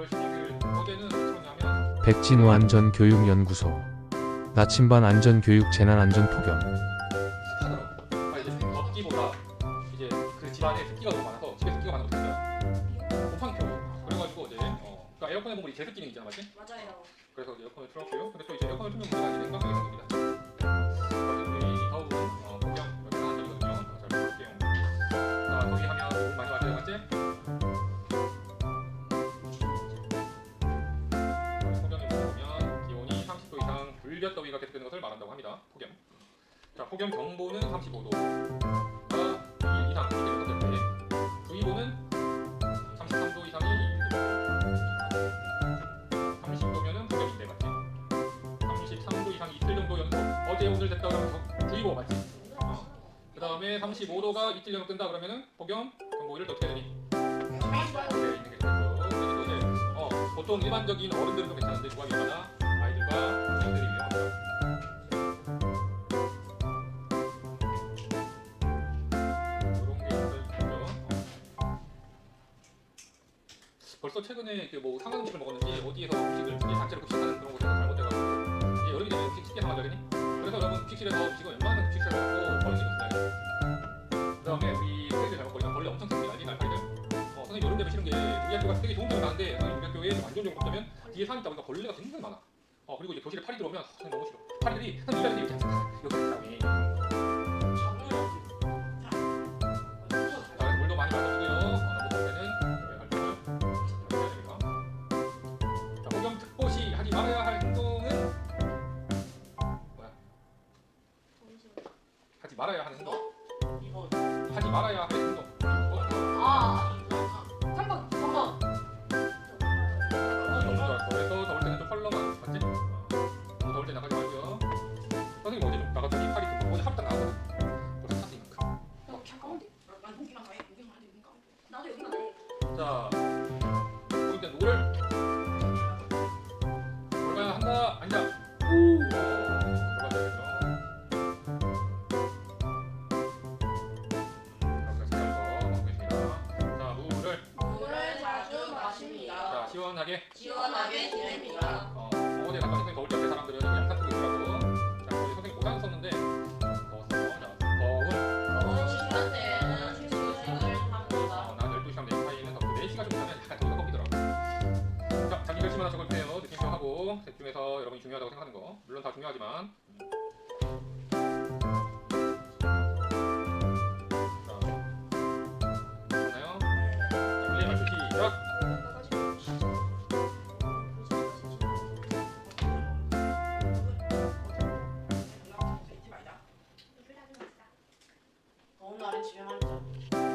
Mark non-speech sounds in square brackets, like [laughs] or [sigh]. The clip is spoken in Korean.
10월 16일 어제는 백진우 안전교육연구소 나침반 안전교육 재난안전폭염 하더라고. 아 이제 덥기보다 이제 그 집안에 습기가 너무 많아서 집에 습기가 많아서 그래요. 곰팡이 펴고 그래가지고 이제 어, 그러니까 에어컨에 보면 이 제습 기능 있잖아, 맞지? 맞아요. 그래서 이제 에어컨을 틀었고요. 근데 또 이제 에어컨을 틀면 문제가 이제 냉방병이 생깁니다. 불볕 더위가 계속되는 것을 말한다고 합니다. 폭염. 자, 폭염 경보는 35도가 2 이상 되는 것 때문에 주의보는 33도 이상이 30도면은 폭염인데 맞지? 33도 이상 이틀 정도 연속 어제 오늘 됐다 그러면 더 주의보 맞지? 어. 35도가 이틀 연속 뜬다 그러면은 폭염 경보를 어떻게 되니? 네, 이제 어, 보통 일반적인 어른들은 좀 괜찮은데 누가 위험하나? 아이들과 벌써 최근에 이렇게 뭐 상한 음식을 먹었는지 어디에서 음식을 이제 단체로 급식하는 그런 곳에서 잘못돼가지고 이제 여름이 되면 음식 쉽게 그니? 그래서 여러분 급식실에서 음식을 웬만한 급식실에 먹고 버리는 게 좋나요? 그다음에 우리 학생들 잘못 버리면 벌레 엄청 큽니다. 알지 날파리들? 어, 선생님 여름 되면 싫은 게 우리 학교가 되게 좋은 점이 많은데 우리 학교에 좀 안 좋은 점이 뭐냐면 뒤에 산이 있다 보니까 벌레가 굉장히 많아. 어 그리고 이제 교실에 파리 들어오면 선생님 너무 싫어. 파리들이 선생님 이렇게 이렇게 이렇게 [laughs] 특보시 하지 말아야 할 행동은 뭐야? 하지 말아야 하는 행동. 하지 말아야 할 행동. 어? 아, 3번, 3번. 너무 좋았어. 그래서 더울 때는 좀 펄렁한 맞지? 어. 너무 더울 때 나가지 말고요. 선생님 어제 좀 나갔더니 팔이 좀 어제 하루 딱 나갔거든. 벌써 찼어 이만큼. 어, 잠깐만. 나도 여기만 해. 자, 시원하게. 시원하게 지냅니다. 어, 어제 잠깐 선생님 더울 때 옆에 그냥 양탄 뜨고 있더라고. 자, 어제 선생님 모자 썼는데 더웠어요. 자, 더운. 더운 시간대에는 휴식을 합니다. 어, 난 12시간 4시 사이에는 더 4시가 좀 되면 약간 더위가 꺾이더라고. 자, 자기 결심 하나 적어주세요. 느낌표 하고 셋 중에서 여러분이 중요하다고 생각하는 거. 물론 다 중요하지만. 자, 더운 날엔 집에만 있자.